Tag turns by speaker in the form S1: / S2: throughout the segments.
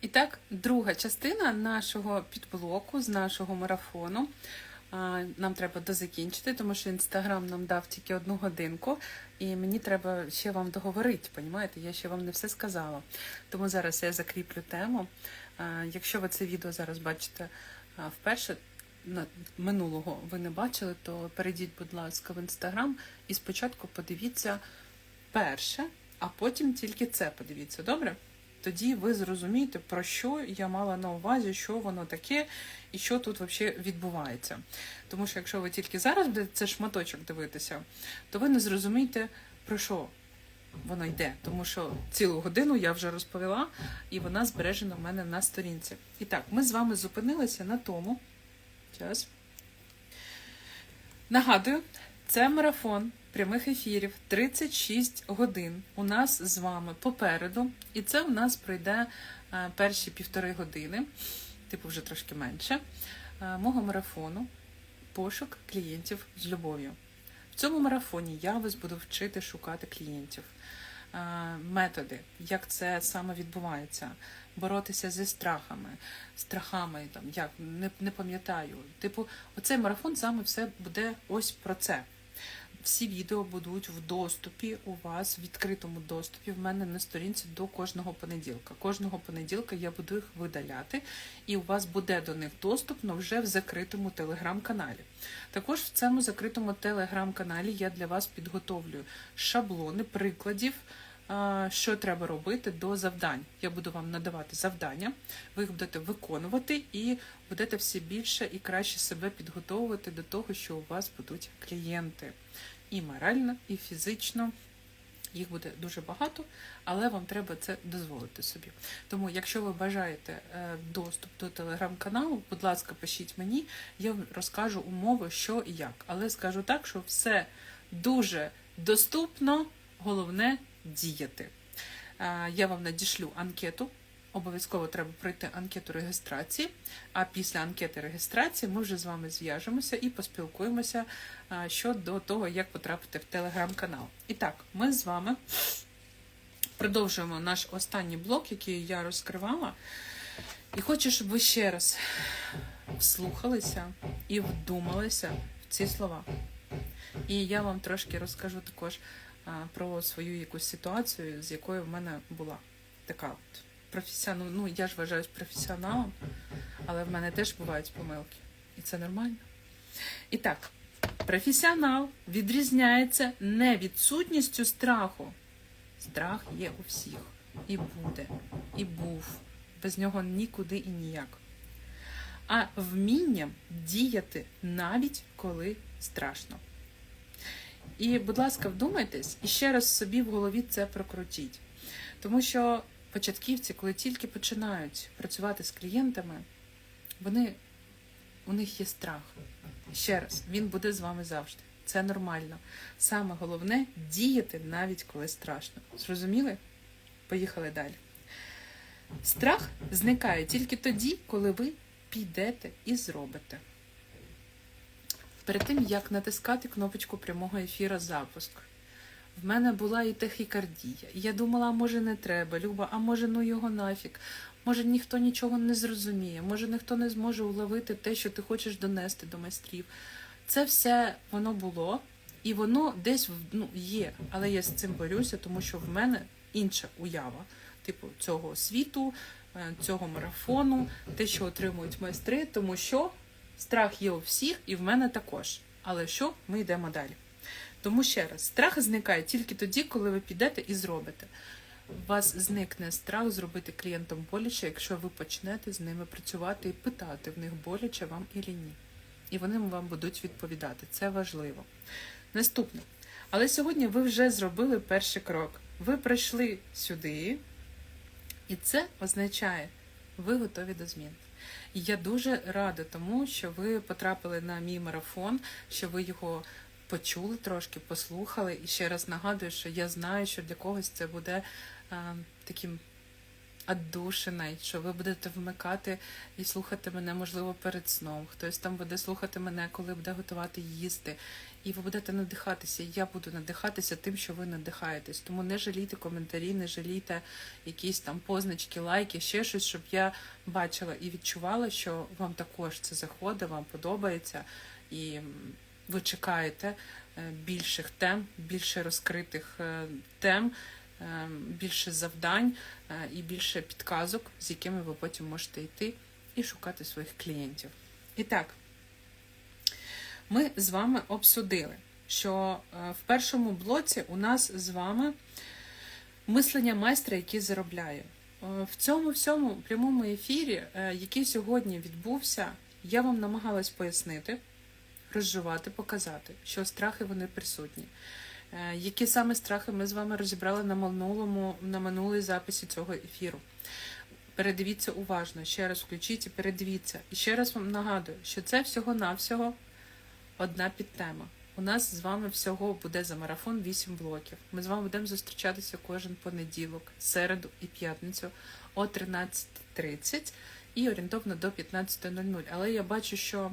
S1: І так, друга частина нашого підблоку з нашого марафону. Нам треба дозакінчити, тому що інстаграм нам дав тільки одну годинку, і мені треба ще вам договорити. Понімаєте? Я ще вам не все сказала. Тому зараз я закріплю тему. Якщо ви це відео зараз бачите вперше, минулого ви не бачили, то перейдіть, будь ласка, в інстаграм і спочатку подивіться перше, а потім тільки це подивіться, добре? Тоді ви зрозумієте, про що я мала на увазі, що воно таке і що тут взагалі відбувається. Тому що якщо ви тільки зараз будете цей шматочок дивитися, то ви не зрозумієте, про що воно йде. Тому що цілу годину я вже розповіла, і вона збережена в мене на сторінці. І так, ми з вами зупинилися на тому. Зараз. Нагадую, це марафон прямих ефірів 36 годин у нас з вами попереду, і це у нас пройде е, перші півтори години, типу вже трошки менше, е, мого марафону пошук клієнтів з любов'ю. В цьому марафоні я вас буду вчити шукати клієнтів, е, методи, як це саме відбувається, боротися зі страхами, страхами, там як не, не пам'ятаю. Типу, оцей марафон саме все буде ось про це. Всі відео будуть в доступі у вас, в відкритому доступі в мене на сторінці до кожного понеділка. Кожного понеділка я буду їх видаляти, і у вас буде до них доступ, але вже в закритому телеграм-каналі. Також в цьому закритому телеграм-каналі я для вас підготовлюю шаблони прикладів, що треба робити до завдань. Я буду вам надавати завдання, ви їх будете виконувати і будете все більше і краще себе підготовувати до того, що у вас будуть клієнти. І морально, і фізично. Їх буде дуже багато, але вам треба це дозволити собі. Тому, якщо ви бажаєте е, доступ до телеграм-каналу, будь ласка, пишіть мені, я вам розкажу умови, що і як. Але скажу так, що все дуже доступно, головне діяти. Е, Я вам надішлю анкету. Обов'язково треба пройти анкету реєстрації. А після анкети реєстрації ми вже з вами зв'яжемося і поспілкуємося щодо того, як потрапити в телеграм-канал. І так, ми з вами продовжуємо наш останній блок, який я розкривала. І хочу, щоб ви ще раз вслухалися і вдумалися в ці слова. І я вам трошки розкажу також про свою якусь ситуацію, з якою в мене була така от професіонал. Ну, я ж вважаюсь професіоналом, але в мене теж бувають помилки. І це нормально. І так, професіонал відрізняється не відсутністю страху. Страх є у всіх. І буде, і був. Без нього нікуди і ніяк. А вмінням діяти навіть коли страшно. І, будь ласка, вдумайтесь і ще раз собі в голові це прокрутіть. Тому що початківці, коли тільки починають працювати з клієнтами, вони, у них є страх. Ще раз, він буде з вами завжди. Це нормально. Саме головне діяти навіть коли страшно. Зрозуміли? Поїхали далі. Страх зникає тільки тоді, коли ви підете і зробите. Перед тим, як натискати кнопочку прямого ефіру запуск, в мене була і тахікардія. І я думала, а може не треба, Люба, а може ну його нафіг. Може ніхто нічого не зрозуміє, може ніхто не зможе уловити те, що ти хочеш донести до майстрів. Це все воно було, і воно десь ну, є. Але я з цим борюся, тому що в мене інша уява, типу цього світу, е, цього марафону, те, що отримують майстри, тому що страх є у всіх, і в мене також. Але що ми йдемо далі? Тому ще раз, страх зникає тільки тоді, коли ви підете і зробите. У вас зникне страх зробити клієнтам боляче, якщо ви почнете з ними працювати і питати в них боляче вам і ні. І вони вам будуть відповідати. Це важливо. Наступне. Але сьогодні ви вже зробили перший крок. Ви прийшли сюди, і це означає, ви готові до змін. І я дуже рада тому, що ви потрапили на мій марафон, що ви його почули трошки, послухали. І ще раз нагадую, що я знаю, що для когось це буде а, таким отдушиною, що ви будете вмикати і слухати мене, можливо, перед сном. Хтось там буде слухати мене, коли буде готувати їсти. І ви будете надихатися, і я буду надихатися тим, що ви надихаєтесь. Тому не жалійте коментарі, не жалійте якісь там позначки, лайки, ще щось, щоб я бачила і відчувала, що вам також це заходить, вам подобається, і ви чекаєте е, більших тем, більше розкритих е, тем, е, більше завдань і більше підказок, з якими ви потім можете йти і шукати своїх клієнтів. І так, ми з вами обсудили, що в першому блоці у нас з вами мислення майстра, який заробляє. В цьому всьому прямому ефірі, який сьогодні відбувся, я вам намагалась пояснити, розжувати, показати, що страхи вони присутні. Е, Які саме страхи ми з вами розібрали на минулому, на минулій записі цього ефіру. Передивіться уважно, ще раз включіть і передивіться. І ще раз вам нагадую, що це всього-навсього одна підтема. У нас з вами всього буде за марафон 8 блоків. Ми з вами будемо зустрічатися кожен понеділок, середу і п'ятницю о 13.30 і орієнтовно до 15.00. Але я бачу, що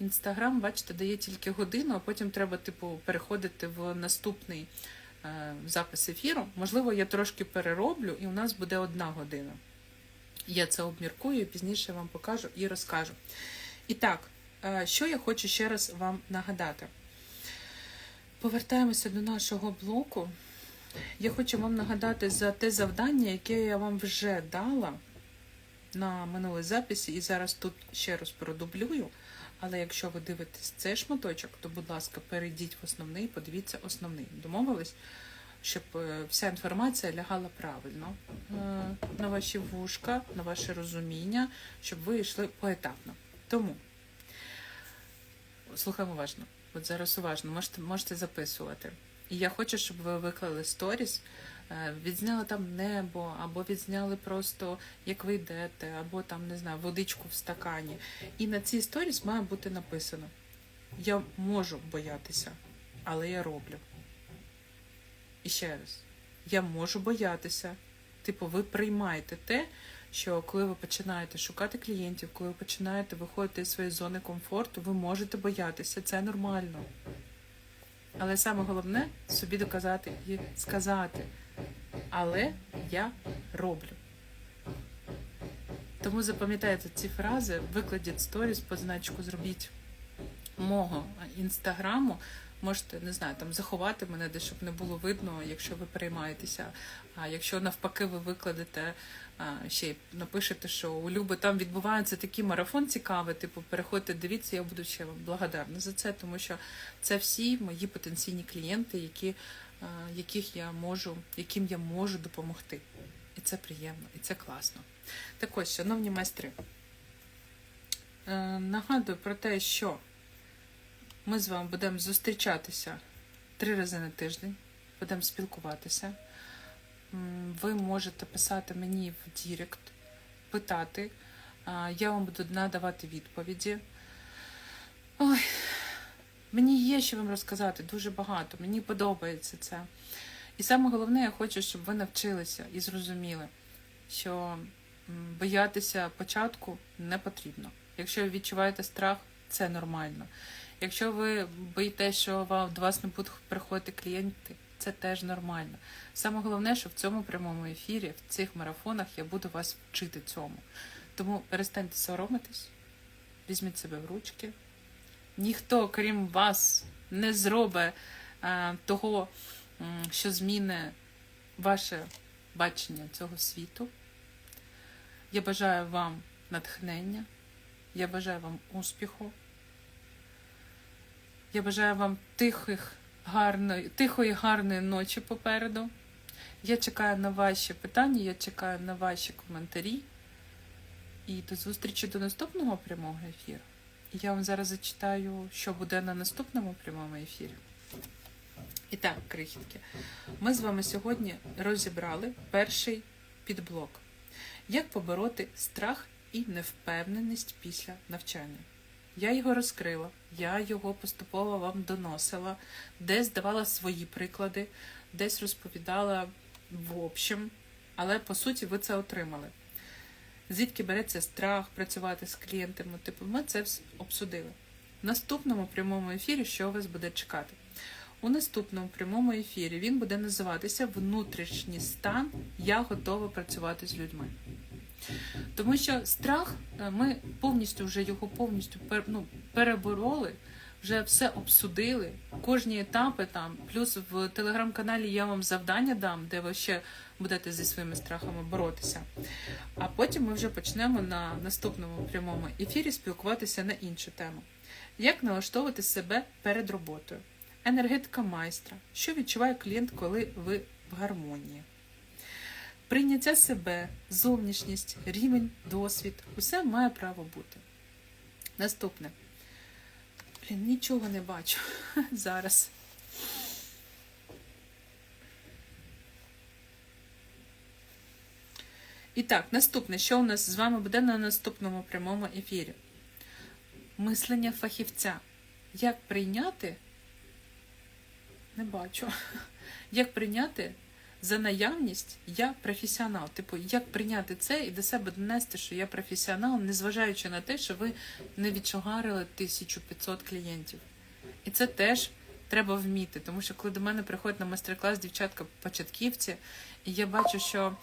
S1: інстаграм, бачите, дає тільки годину, а потім треба, типу, переходити в наступний е, запис ефіру. Можливо, я трошки перероблю, і у нас буде одна година. Я це обміркую, пізніше вам покажу і розкажу. І так, е, що я хочу ще раз вам нагадати. Повертаємося до нашого блоку. Я хочу вам нагадати за те завдання, яке я вам вже дала на минулій записі, і зараз тут ще раз продублюю. Але якщо ви дивитесь цей шматочок, то, будь ласка, перейдіть в основний, подивіться основний. Домовились, щоб е, вся інформація лягала правильно е, на ваші вушка, на ваше розуміння, щоб ви йшли поетапно. Тому слухаємо уважно. От зараз уважно, можете, можете записувати. І я хочу, щоб ви виклали сторіс, відзняли там небо, або відзняли просто, як ви йдете, або там, не знаю, водичку в стакані. І на цій сторіс має бути написано: Я можу боятися, але я роблю. І ще раз, я можу боятися. Типу, ви приймаєте те, що коли ви починаєте шукати клієнтів, коли ви починаєте виходити з своєї зони комфорту, ви можете боятися, це нормально. Але саме головне собі доказати і сказати. Але я роблю. Тому запам'ятайте ці фрази, викладіть сторіс, позначку зробіть мого інстаграму. Можете, не знаю, там заховати мене, де щоб не було видно, якщо ви переймаєтеся. А якщо навпаки ви викладете ще й напишете, що у Люби там відбувається такий марафон цікавий, типу, переходьте, дивіться, я буду ще вам благодарна за це, тому що це всі мої потенційні клієнти, які, яких я можу, яким я можу допомогти. І це приємно, і це класно. Так ось, шановні майстри, е, нагадую про те, що ми з вами будемо зустрічатися три рази на тиждень, будемо спілкуватися. Ви можете писати мені в Дірект, питати. Я вам буду надавати відповіді. Ой, мені є що вам розказати дуже багато. Мені подобається це. І саме головне, я хочу, щоб ви навчилися і зрозуміли, що боятися початку не потрібно. Якщо ви відчуваєте страх, це нормально. Якщо ви боїтесь, що вам до вас не будуть приходити клієнти, це теж нормально. Саме головне, що в цьому прямому ефірі, в цих марафонах я буду вас вчити цьому. Тому перестаньте соромитись, візьміть себе в ручки. Ніхто, крім вас, не зробить е, того, що зміни ваше бачення цього світу. Я бажаю вам натхнення, я бажаю вам успіху. Я бажаю вам тихих, гарної, тихої, гарної ночі попереду. Я чекаю на ваші питання, я чекаю на ваші коментарі. І до зустрічі до наступного прямого ефіру. Я вам зараз зачитаю, що буде на наступному прямому ефірі. І так, крихітки, ми з вами сьогодні розібрали перший підблок. Як побороти страх і невпевненість після навчання. Я його розкрила, я його поступово вам доносила, десь давала свої приклади, десь розповідала в общем, але по суті ви це отримали. Звідки береться страх працювати з клієнтами? Типу, ми це обсудили. в наступному прямому ефірі, що вас буде чекати. У наступному прямому ефірі він буде називатися Внутрішній стан Я готова працювати з людьми. Тому що страх, е, ми повністю вже його повністю ну, перебороли, вже все обсудили, кожні етапи там. Плюс в телеграм-каналі я вам завдання дам, де ви ще будете зі своїми страхами боротися. А потім ми вже почнемо на наступному прямому ефірі спілкуватися на іншу тему. Як налаштовувати себе перед роботою? Енергетика майстра. Що відчуває клієнт, коли ви в гармонії? Прийняття себе, зовнішність, рівень, досвід усе має право бути. Наступне. Нічого не бачу зараз. І так, наступне, що у нас з вами буде на наступному прямому ефірі? Мислення фахівця. Як прийняти? Не бачу. Як прийняти за наявність я професіонал. Типу, як прийняти це і до себе донести, що я професіонал, незважаючи на те, що ви не відчугарили 1500 клієнтів. І це теж треба вміти, тому що коли до мене приходить на майстер-клас дівчатка-початківці, і я бачу, що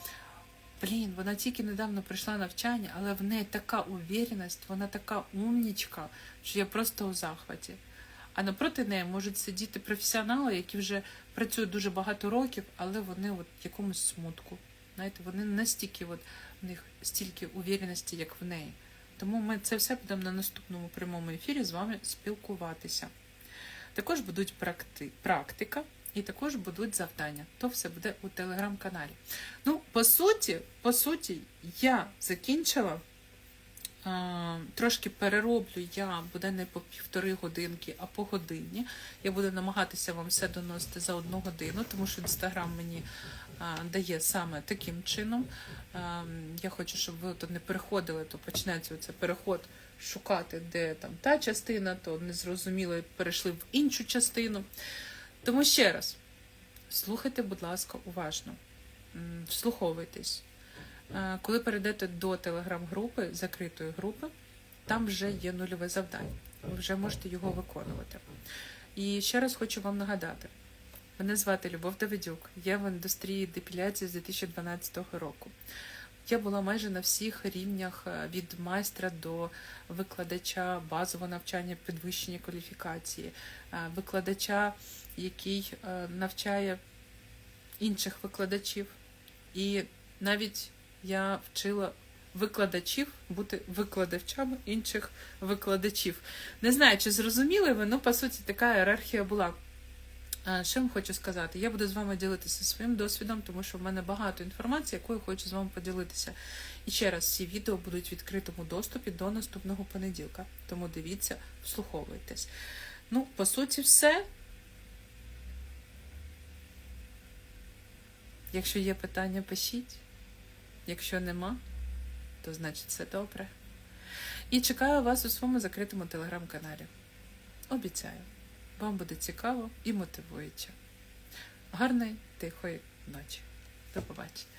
S1: блін, вона тільки недавно прийшла навчання, але в неї така увіреність, вона така умнічка, що я просто у захваті. А напроти неї можуть сидіти професіонали, які вже працюють дуже багато років, але вони от в якомусь смутку. Знаєте, вони настільки от в них стільки увіреності, як в неї. Тому ми це все будемо на наступному прямому ефірі з вами спілкуватися. Також будуть практи... практика і також будуть завдання. То все буде у телеграм-каналі. Ну, по суті, по суті, я закінчила. Трошки перероблю я, буде не по півтори годинки, а по годині. Я буду намагатися вам все доносити за одну годину, тому що інстаграм мені дає саме таким чином. Я хочу, щоб ви то не переходили, то почнеться оце переход шукати, де там та частина, то не зрозуміли, перейшли в іншу частину. Тому ще раз, слухайте, будь ласка, уважно, вслуховуйтесь. Е, Коли перейдете до телеграм-групи, закритої групи, там вже є нульове завдання. Ви вже можете його виконувати. І ще раз хочу вам нагадати: мене звати Любов Давидюк, я в індустрії депіляції з 2012 року. Я була майже на всіх рівнях е, від майстра до викладача базового навчання підвищення кваліфікації, е, викладача, який навчає інших викладачів. І навіть я вчила викладачів бути викладачами інших викладачів. Не знаю, чи зрозуміли ви, ну, по суті, така ієрархія була. Що вам хочу сказати? Я буду з вами ділитися своїм досвідом, тому що в мене багато інформації, якою хочу з вами поділитися. І ще раз, ці відео будуть в відкритому доступі до наступного понеділка. Тому дивіться, вслуховуйтесь. Ну, по суті, все. Якщо є питання, пишіть. Якщо нема, то значить все добре. І чекаю вас у своєму закритому телеграм-каналі. Обіцяю, вам буде цікаво і мотивуюче. Гарної, тихої ночі. До побачення.